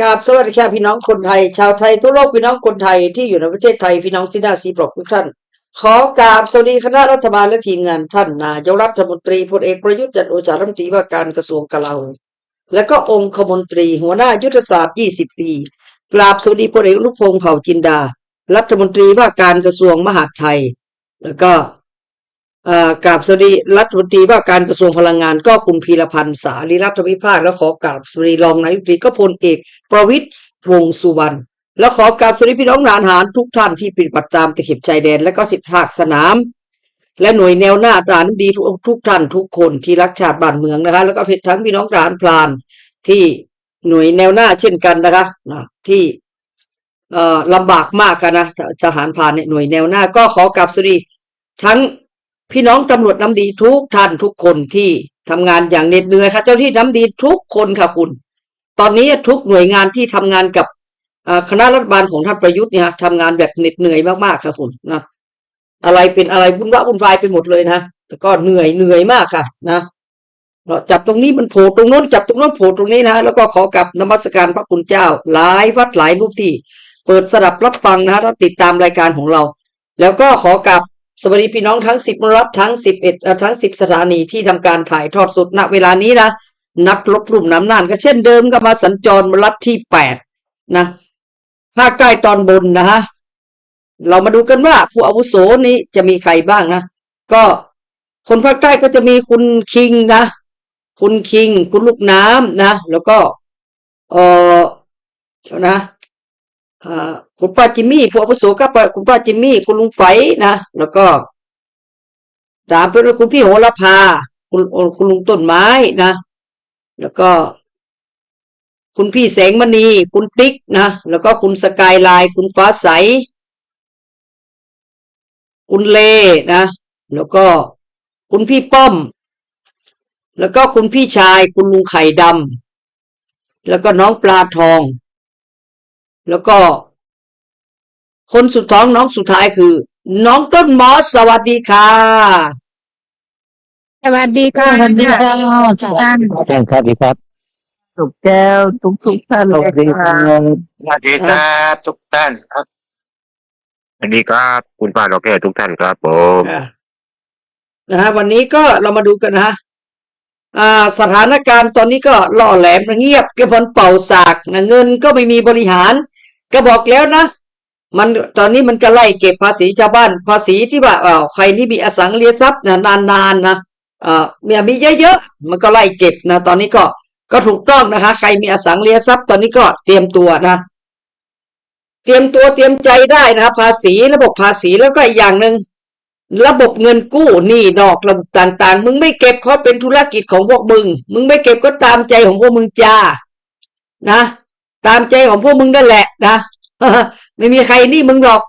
กาบสวัสดีค่ะพี่น้องคนไทย ชาวไทยทั่วโลกพี่น้องคนไทยที่อยู่ในประเทศไทยพี่น้องสินาสีปรกทุกท่าน ขอกราบสวัสดีคณะรัฐบาลและทีมงานท่านนายกรัฐมนตรีพลเอกประยุทธ์จันโอชารัฐมนตรีว่าการกระทรวงกลาโหมและก็องคมนตรีหัวหน้ายุทธศาสตร์ 20 ปี กราบสวัสดีพลเอกอนุพงษ์เผ่าจินดา รัฐมนตรีว่าการกระทรวงมหาดไทย แล้วก็ กราบสวัสดีรัฐมนตรีว่าการกระทรวงพลังงานก็คุณพีรพันธ์สารีรัฐวิภาคและขอกราบสวัสดีรองนายกรัฐมนตรีก็พลเอกประวิตรวงสุวรรณและขอกราบสวัสดีพี่น้องทหารทุกท่านที่ปฏิบัติตามตะเข็บชายแดนและก็ทิศภาคสนาม และหน่วยแนวหน้าทหารดีทุกทุกท่านทุกคนที่รักชาติบ้านเมืองนะคะ แล้วก็ทั้งพี่น้องทหารพรานที่หน่วยแนวหน้าเช่นกันนะคะที่ลำบากมากกันนะทหารพรานเนี่ยหน่วยแนวหน้าก็ขอกราบสวัสดีทั้ง พี่น้องตำรวจน้ำดีทุกท่านทุกคนที่ทำงานอย่างเหน็ดเหนื่อยค่ะ เจ้าที่น้ำดีทุกคนค่ะคุณ ตอนนี้ทุกหน่วยงานที่ทำงานกับคณะรัฐบาลของท่านประยุทธ์เนี่ยทำงานแบบเหน็ดเหนื่อยมากๆค่ะคุณนะอะไรเป็นอะไรวุ่นวะวุ่นวายไปหมดเลยนะแต่ก็เหนื่อยเหนื่อยมากค่ะ นะเราจับตรงนี้มันโผล่ตรงโน้นจับตรงโน้นโผล่ตรงนี้นะแล้วก็ขอกับนมัสการพระคุณเจ้า หลายวัดหลายรูปที่ เปิดสดับรับฟังนะฮะติดตามรายการของเรา แล้วก็ขอกับ สวัสดีพี่น้องทั้งสิบรัฐทั้งสิบเอ็ดทั้งสิบสถานีที่ทำการถ่ายทอดสดณเวลานี้นะนักลบรุ่มน้ำน่านก็เช่นเดิมก็มาสัญจรมารัฐที่แปดนะภาคใต้ตอนบนนะฮะเรามาดูกันว่าผู้อาวุโสนี้จะมีใครบ้างนะก็คนภาคใต้ก็จะมีคุณคิงนะ คุณคิง คุณลูกน้ำนะ แล้วก็ เออเดี๋ยวนะ คุณป้าจิมมี่ผู้อาวุโสก็ป้าคุณป้าจิมมี่คุณลุงไฝนะแล้วก็ตามไปด้วยคุณพี่โหระพาคุณคุณลุงต้นไม้นะ แล้วก็ คุณพี่แสงมณี คุณติ๊กนะแล้วก็คุณสกายไลน์คุณฟ้าใส คุณเลนะ แล้วก็คุณพี่ป้อม แล้วก็คุณพี่ชาย คุณลุงไข่ดำแล้วก็น้องปลาทอง แล้วก็ คนสุดท้องน้องสุดท้ายคือ น้องต้นมอสสวัสดีค่ะ สวัสดีค่ะสวัสดีค่ะทุกท่านท่านครับดีครับสุขแก้วทุกทุกๆท่านสเลวัยสดีคค่ะรับสวัสดีครับทุกท่านครับสวัสดีครับ คุณป้าดอกแก้วทุกท่านครับผมอะนะฮะวันนี้ก็เรามาดูกันนะฮะอ่า สถานการณ์ตอนนี้ก็ล่อแหลมเงียบเก็บผลเป่าสากนะเงินก็ไม่มีบริหาร ก็บอกแล้วนะ มันตอนนี้มันก็ไล่เก็บภาษีชาวบ้าน ภาษีที่ว่าเออใครนี่มีอสังหาริมทรัพย์นะนานๆนะเอ่อเนี่ยมีเยอะๆมันก็ไล่เก็บนะ ตอนนี้ก็ก็ถูกต้องนะคะ ใครมีอสังหาริมทรัพย์ ตอนนี้ก็เตรียมตัวนะเตรียมตัวเตรียมใจได้นะภาษีระบบภาษีแล้วก็อีกอย่างหนึ่งระบบเงินกู้หนี้นอกระบบต่างๆ มึงไม่เก็บเพราะเป็นธุรกิจของพวกมึง มึงไม่เก็บก็ตามใจของพวกมึงจ้านะ ตามใจของพวกมึงนั่นแหละนะไม่มีใครนี่มึงหรอก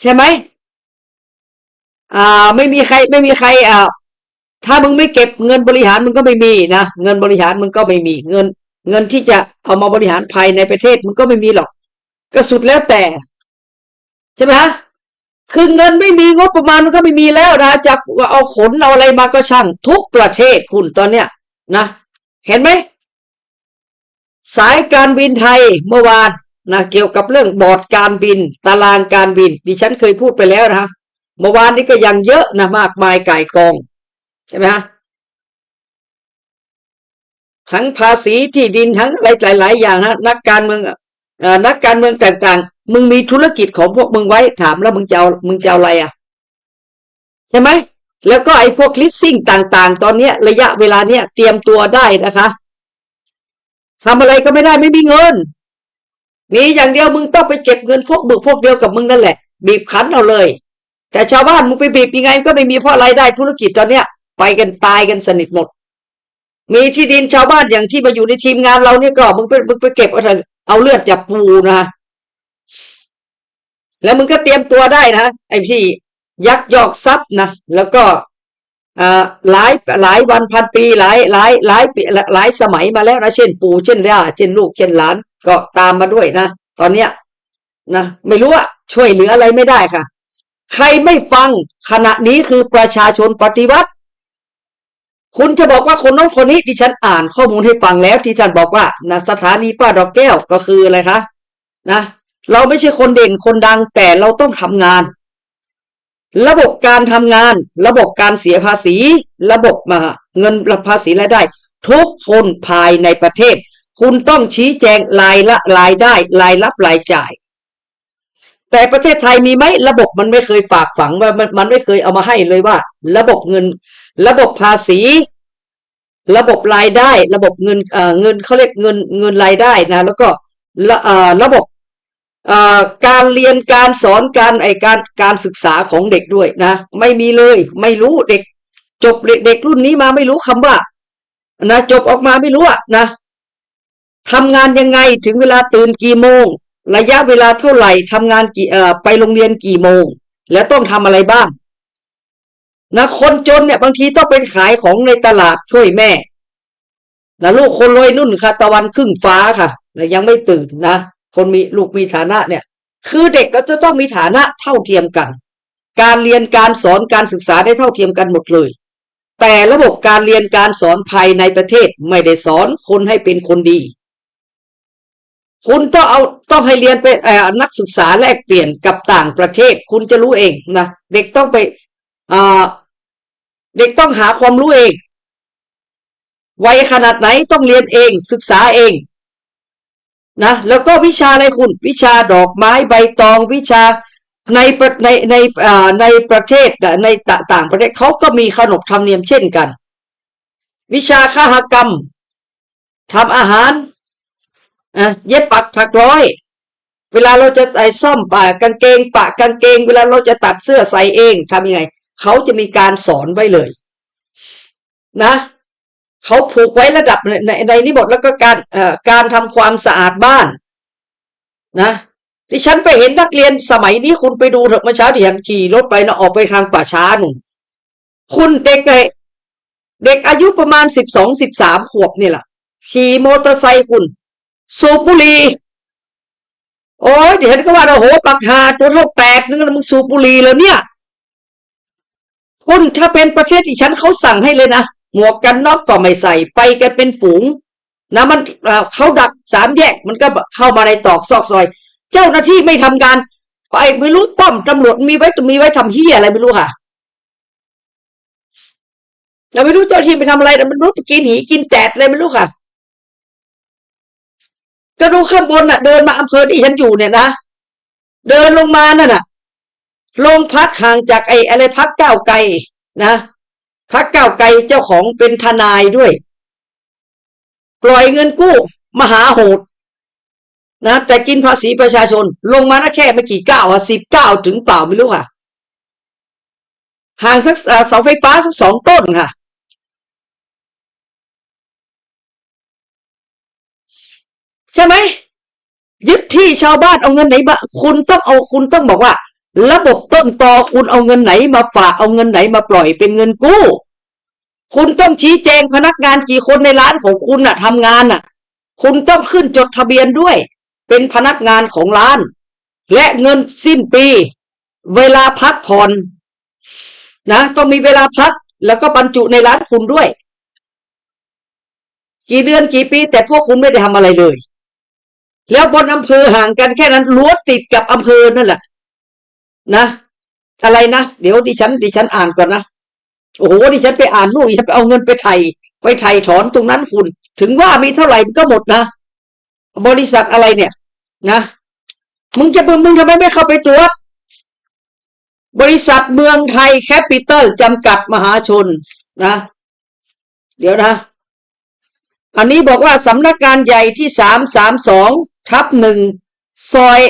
ใช่ไหมอ่า ไม่มีใคร ไม่มีใครอ่าถ้ามึงไม่เก็บเงินบริหารมึงก็ไม่มีนะเงินบริหารมึงก็ไม่มี เงิน เงินที่จะเอามาบริหารภายในประเทศมึงก็ไม่มีหรอก ก็สุดแล้วแต่ใช่ไหมฮะคือเงินไม่มีงบประมาณมันก็ไม่มีแล้วนะจะเอาขนเอาอะไรมาก็ช่าง ทุกประเทศคุณตอนเนี้ยนะ เห็นไหม สายการบินไทยเมื่อวานนะเกี่ยวกับเรื่องบอร์ดการบิน ตารางการบิน ดิฉันเคยพูดไปแล้วนะเมื่อวานนี้ก็ยังเยอะนะมากมายไก่กองใช่ไหมฮะทั้งภาษีที่ดินทั้งอะไรหลาย ๆ อย่างนะนักการเมืองนักการเมืองต่างๆ มึงมีธุรกิจของพวกมึงไว้ถามแล้วมึงจะเอามึงจะเอาอะไรอะใช่ไหมแล้วก็ไอ้พวกลิสซิ่งต่าง ๆ ตอนเนี้ยระยะเวลาเนี้ยเตรียมตัวได้นะคะ ทำอะไรก็ไม่ได้ไม่มีเงินมีอย่างเดียวมึงต้องไปเก็บเงินพวกมึงพวกเดียวกับมึงนั่นแหละ บีบคั้นเอาเลย แต่ชาวบ้านมึงไปบีบยังไงก็ไม่มีเพราะรายได้ธุรกิจตอนเนี้ย ไปกันตายกันสนิทหมด มีที่ดินชาวบ้านอย่างที่มาอยู่ในทีมงานเราเนี่ยก็มึงไปมึงไปเก็บเอาเอะเอาเลือดจับปูนะแล้วมึงก็เตรียมตัวได้นะไอ้พี่ยักยอกทรัพย์นะแล้วก็ หลายหลายวันพันปีหลายหลายหลายปีหลายสมัยมาแล้วนะเช่นปู่เช่นย่าเช่นลูกเช่นหลาน ก็ตามมาด้วยนะตอนเนี้ยนะไม่รู้ว่าช่วยเหลืออะไรไม่ได้ค่ะ ใครไม่ฟังขณะนี้คือประชาชนปฏิวัติ คุณจะบอกว่าคนน้นคนนี้ดิฉันอ่านข้อมูลให้ฟังแล้วที่ท่านบอกว่านะสถานีป้าดอกแก้วก็คืออะไรคะนะเราไม่ใช่คนเด่นคนดังแต่เราต้องทำงาน ระบบการทำงาน ระบบการเสียภาษี ระบบมาเงินภาษีรายได้ ทุกคนภายในประเทศ คุณต้องชี้แจงรายละรายได้รายรับรายจ่าย แต่ประเทศไทยมีไหมระบบมันไม่เคยฝากฝังว่ามันมันไม่เคยเอามาให้เลยว่า ระบบเงิน ระบบภาษี ระบบรายได้ ระบบเงินเอ่อเงินเขาเรียกเงินเงินรายได้นะ แล้วก็ระเอ่อระบบ การเรียนการสอนการไอการการศึกษาของเด็กด้วยนะ ไม่มีเลย ไม่รู้เด็ก จบเด็กเด็กรุ่นนี้มาไม่รู้คำว่านะจบออกมาไม่รู้อะนะทำงานยังไงถึงเวลาตื่นกี่โมง ระยะเวลาเท่าไหร่ทำงานกี่เอ่อไปโรงเรียนกี่โมง แล้วต้องทำอะไรบ้างนะคนจนเนี่ยบางทีต้องไปขายของในตลาดช่วยแม่นะลูกคนรวยนุ่นค่ะ ตะวันครึ่งฟ้าค่ะนะยังไม่ตื่นนะ คนมีลูกมีฐานะเนี่ย คือเด็กก็จะต้องมีฐานะเท่าเทียมกัน การเรียนการสอนการศึกษาได้เท่าเทียมกันหมดเลย แต่ระบบการเรียนการสอนภายในประเทศไม่ได้สอนคนให้เป็นคนดี คุณต้องเอาต้องให้เรียนเป็นนักศึกษาแลกเปลี่ยนกับต่างประเทศ คุณจะรู้เองนะเด็กต้องไปเด็กต้องหาความรู้เองวัยขนาดไหนต้องเรียนเองศึกษาเอง นะแล้วก็วิชาอะไรคุณวิชาดอกไม้ใบตองวิชาในในในอ่าในประเทศในตต่างประเทศเขาก็มีขนบธรรมเนียมเช่นกัน วิชาคหกรรมทำอาหารอะเย็บปักถักร้อย เวลาเราจะใส่ซ่อมปะกางเกงปะกางเกง เวลาเราจะตัดเสื้อใส่เองทำยังไงเขาจะมีการสอนไว้เลย นะ เขาผูกไว้ระดับในในในนี้หมดแล้วก็การการทำความสะอาดบ้าน นะดิฉันไปเห็นนักเรียนสมัยนี้คุณไปดูเถอะเมื่อเช้าที่ฉันขี่รถไปนะออกไปทางป่าช้าหนุ่มคุณเด็กเลยเด็กอายุประมาณสิบสองสิบสามขวบนี่แหละขี่มอเตอร์ไซค์คุณ สูบบุหรี่โอ้ยเดี๋ยวฉันก็ว่าโอ้โหปักหาตัวเท่าแปดนึงแล้วมึงสูบบุหรี่แล้วเนี่ยคุณถ้าเป็นประเทศที่ฉันเขาสั่งให้เลยนะ หมวกกันน็อกก็ไม่ใส่ไปกันเป็นฝูงนะมันเขาดักสามแยกมันก็เข้ามาในตอกซอกซอย เจ้าหน้าที่ไม่ทำการไปไม่รู้ป้อมตำรวจมีไว้มีไว้ทำเฮียอะไรไม่รู้ค่ะเราไม่รู้เจ้าหน้าที่ไปทำอะไรแต่มันรู้กินหีกินแตดอะไรไม่รู้ค่ะก็ดูข้างบนน่ะ เดินมาอำเภอที่ฉันอยู่เนี่ยนะเดินลงมานั่นน่ะโรงพักห่างจากไอ้อะไรพักก้าวไกลนะ พักก้าไกลเจ้าของเป็นทนายด้วย ปล่อยเงินกู้มหาโหดนะแต่กินภาษีประชาชน ลงมานะแค่ไม่กี่เก้าวอะสิบเก้าถึงเปล่าไม่รู้ค่ะห่างสักเอ่อเสาไฟฟ้าสักสองต้นค่ะ ใช่ไหมยึดที่ชาวบ้านเอาเงินไหนมาคุณต้องเอาคุณต้องบอกว่า ระบบต้นตอคุณเอาเงินไหนมาฝากเอาเงินไหนมาปล่อยเป็นเงินกู้ คุณต้องชี้แจงพนักงานกี่คนในร้านของคุณน่ะทำงานน่ะ คุณต้องขึ้นจดทะเบียนด้วย เป็นพนักงานของร้าน และเงินสิ้นปี เวลาพักผ่อนนะต้องมีเวลาพักแล้วก็บรรจุในร้านคุณด้วย กี่เดือนกี่ปี แต่พวกคุณไม่ได้ทำอะไรเลย แล้วบนอำเภอห่างกันแค่นั้นล้วติดกับอำเภอนั่นแหละ นะอะไรนะเดี๋ยวดิฉันดิฉันอ่านก่อนนะโอ้โหดิฉันไปอ่านลูกดิฉันไปเอาเงินไปไทยไปไทยถอนตรงนั้นคุณ ถึงว่ามีเท่าไหร่มันก็หมดนะบริษัทอะไรเนี่ย นะมึงจะมึงมึงทำไมไม่เข้าไปตรวจบริษัทเมืองไทยแคปิตอลจำกัดมหาชนนะ เดี๋ยวนะ อันนี้บอกว่าสำนักงานใหญ่ที่สามสามสองทับหนึ่งซอย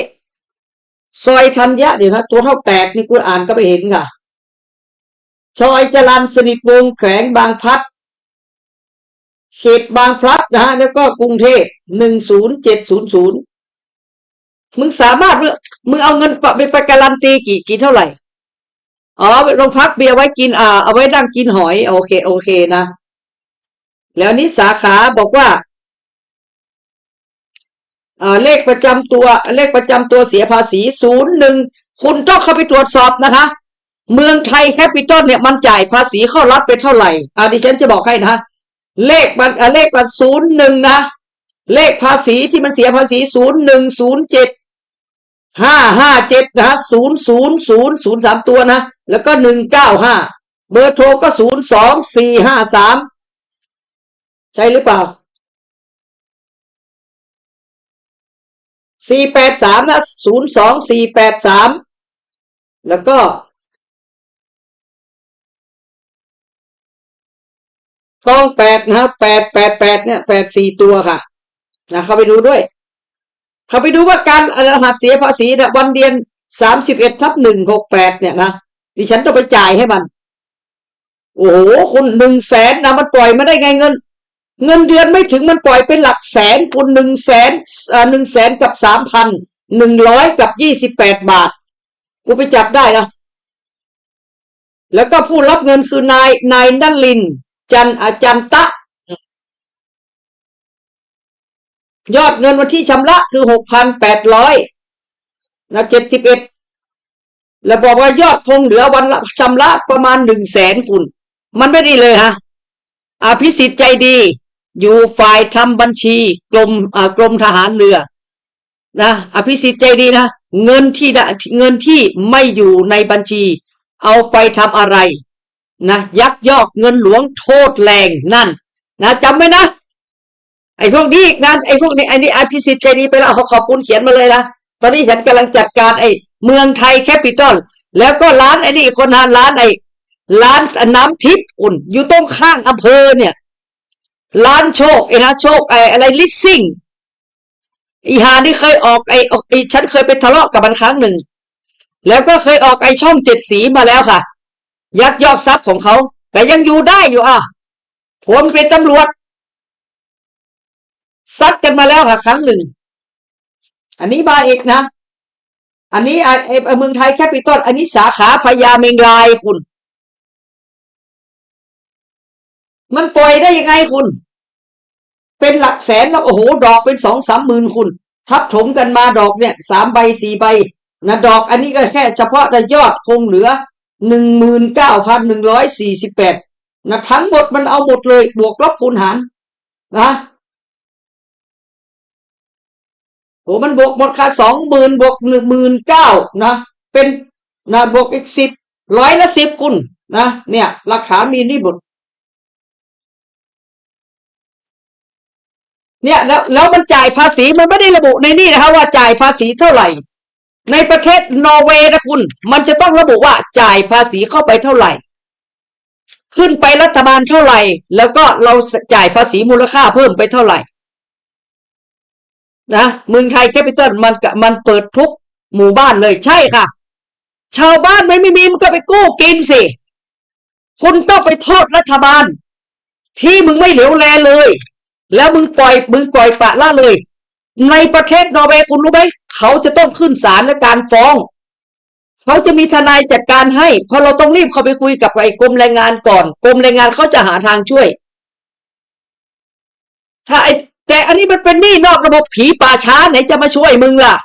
ซอยธัญญะเดี๋ยวนะ ตัวเท่าแตกนี่กูอ่านก็ไปเห็นค่ะ ซอยจรันสนิทวงแขวงบางพัดเขตบางพลัดนะฮะแล้วก็กรุงเทพหนึ่งศูนย์เจ็ดศูนย์ศูนย์มึงสามารถมึงเอาเงินไปไปการันตีกี่กี่เท่าไหร่อ๋อโรงพักเบียร์ไว้กินอ่าเอาไว้นั่งกินหอย โอเค โอเคนะ แล้วนี้สาขาบอกว่า เลขประจำตัวเลขประจำตัวเสียภาษีศูนย์หนึ่งคุณต้องเข้าไปตรวจสอบนะคะ เมืองไทยแคปิตอลเนี่ยมันจ่ายภาษีเข้ารัฐไปเท่าไหร่อ่าดิฉันจะบอกให้นะ เลขมันเลขมันศูนย์หนึ่งนะ เลขภาษีที่มันเสียภาษีศูนย์หนึ่งศูนย์เจ็ดห้าห้าเจ็ดนะศูนย์ศูนย์ศูนย์ศูนย์สามตัวนะ แล้วก็หนึ่งเก้าห้าเบอร์โทรก็ศูนย์สองสี่ห้าสามใช่หรือเปล่า สี่แปดสามนะศูนย์สองสี่แปดสามแล้วก็ต้องแปดนะแปดแปดแปดเนี่ยแปดสี่ตัวค่ะนะเข้าไปดูด้วย เข้าไปดูว่าการรหัสเสียภาษีนะวันเดือนสามสิบเอ็ดทับหนึ่งหกแปดเนี่ยนะดิฉันต้องไปจ่ายให้มัน โอ้โหคุณหนึ่งแสนนะมันปล่อยมาได้ไงเงิน เงินเดือนไม่ถึงมันปล่อยเป็นหลักแสนคุณหนึ่งแสนอ่าหนึ่งแสนกับสามพันหนึ่งร้อยกับยี่สิบแปดบาท กูไปจับได้นะแล้วก็ผู้รับเงินคือนายนายนัลลิน จันอาจันตะ ยอดเงินวันที่ชำระคือหกพันแปดร้อยนะเจ็ดสิบเอ็ดแล้วบอกว่ายอดคงเหลือวันชำระประมาณหนึ่งแสนคุณ มันไม่ด้เลยฮะอภิสิทธิ์ใจดี อยู่ฝ่ายทำบัญชีกรมอากรมทหารเรือนะอภิสิทธิ์ใจดีนะเงินที่เงินที่ไม่อยู่ในบัญชี เอาไปทำอะไรนะยักยอกเงินหลวงโทษแรงนั่นนะจำไว้นะ ไอ้พวกนี้อีกนะไอ้พวกนี้ไอ้นี่อภิสิทธิ์ใจดีไปแล้วขอบคุณเขียนมาเลยนะตอนนี้ฉันกำลังจัดการไอ้เมืองไทยแคปิตอลแล้วก็ร้านไอ้นี่อีกคนร้านไอ้ร้านน้ำทิพย์อุ่น อยู่ตรงข้างอำเภอเนี่ย ร้านโชคไอ้นะโชคไอ้อะไรลิสซิ่งอีหานี่เคยออกไอ้ไอ้ฉันเคยไปทะเลาะกับมันครั้งหนึ่ง แล้วก็เคยออกไอ้ช่องเจ็ดสีมาแล้วค่ะ ยักยอกทรัพย์ของเขา แต่ยังอยู่ได้อยู่อะผมเป็นตำรวจซัดกันมาแล้วค่ะครั้งหนึ่ง อันนี้มาเอกนะ อันนี้ไอ้ไอ้ไอ้เมืองไทยแคปิตอลอันนี้สาขาพญาเมงรายคุณ มันปล่อยได้ยังไงคุณ เป็นหลักแสนแล้วโอ้โห ดอกเป็นสองสามหมื่นคุณ ทับถมกันมาดอกเนี่ยสามใบสี่ใบนะดอกอันนี้ก็แค่เฉพาะแต่ยอดคงเหลือหนึ่งหมื่นเก้าพันหนึ่งร้อยสี่สิบแปดนะทั้งหมดมันเอาหมดเลยบวกลบคูณหารนะโอ้มันบวกหมดค่าสองหมื่นบวกหนึ่งหมื่นเก้านะ เป็นนะบวกอีกสิบร้อยละสิบคุณนะเนี่ยหลักฐานมีนี่หมด เนี่ยแล้วแล้วมันจ่ายภาษีมันไม่ได้ระบุในนี่นะคะว่าจ่ายภาษีเท่าไหร่ ในประเทศนอร์เวย์นะคุณ มันจะต้องระบุว่าจ่ายภาษีเข้าไปเท่าไหร่ ขึ้นไปรัฐบาลเท่าไหร่ แล้วก็เราจ่ายภาษีมูลค่าเพิ่มไปเท่าไหร่นะเมืองไทยแคปิตอลมันกะมันเปิดทุกหมู่บ้านเลยใช่ค่ะ ชาวบ้านไม่ไม่มีมันก็ไปกู้กินสิ คุณต้องไปโทษรัฐบาล ที่มึงไม่เหลียวแลเลย แล้วมึงปล่อยมึงปล่อยปะละเลย ในประเทศนอร์เวย์คุณรู้ไหมเขาจะต้องขึ้นศาลและการฟ้อง เขาจะมีทนายจัดการให้ เพราะเราต้องรีบเข้าไปคุยกับไอ้กรมแรงงานก่อนกรมแรงงานเขาจะหาทางช่วย ถ้าไอ้แต่อันนี้มันเป็นหนี้นอกระบบผีป่าช้าไหนจะมาช่วยมึงล่ะ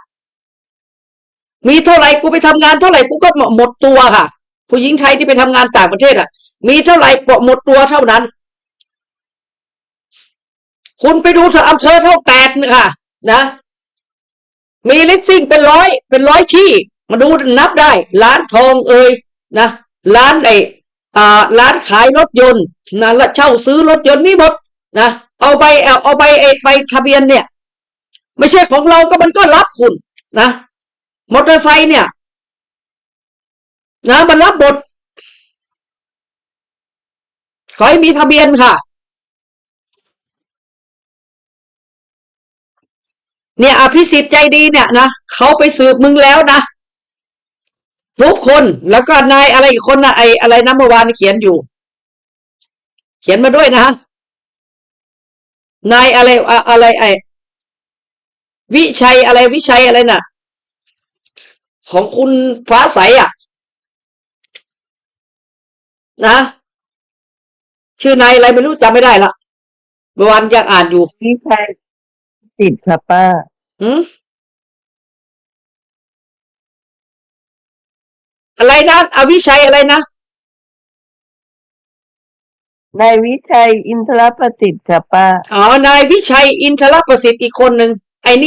มีเท่าไหร่กูไปทำงานเท่าไหร่กูก็หมดตัวค่ะ ผู้หญิงไทยที่ไปทำงานต่างประเทศอะ มีเท่าไหร่หมดตัวเท่านั้น คุณไปดูเถอะอำเภอเท่าแปดนะค่ะนะ มีลิสซิ่งเป็นร้อยเป็นร้อยที่ มาดูนับได้ร้านทองเอ่ยนะร้านไออ่าร้านขายรถยนต์นะและเช่าซื้อรถยนต์มีหมดนะเอาไปเอาเอาไปไอไปทะเบียนเนี่ย ไม่ใช่ของเราก็มันก็รับคุณนะมอเตอร์ไซค์เนี่ย นะมันรับหมดขอให้มีทะเบียนค่ะ เนี่ยอภิสิทธิ์ใจดีเนี่ยนะเขาไปสืบมึงแล้วนะทุกคนแล้วก็นายอะไรอีกคนนะไออะไรนะเมื่อวานเขียนอยู่ เขียนมาด้วยนะนายอะไรอะอะไรไอวิชัยอะไรวิชัยอะไรน่ะ ของคุณฟ้าใสอะ นะชื่อนายอะไรไม่รู้จำไม่ได้ละเมื่อวานยังอ่านอยู่นี่ใคร ติดค่ะป้าหืมอะไรนะอวิชัยอะไรนะ นายวิชัยอินทรประสิทธิ์ค่ะป้า อ๋อนายวิชัยอินทรประสิทธิ์อีกคนหนึ่งไอ้นี่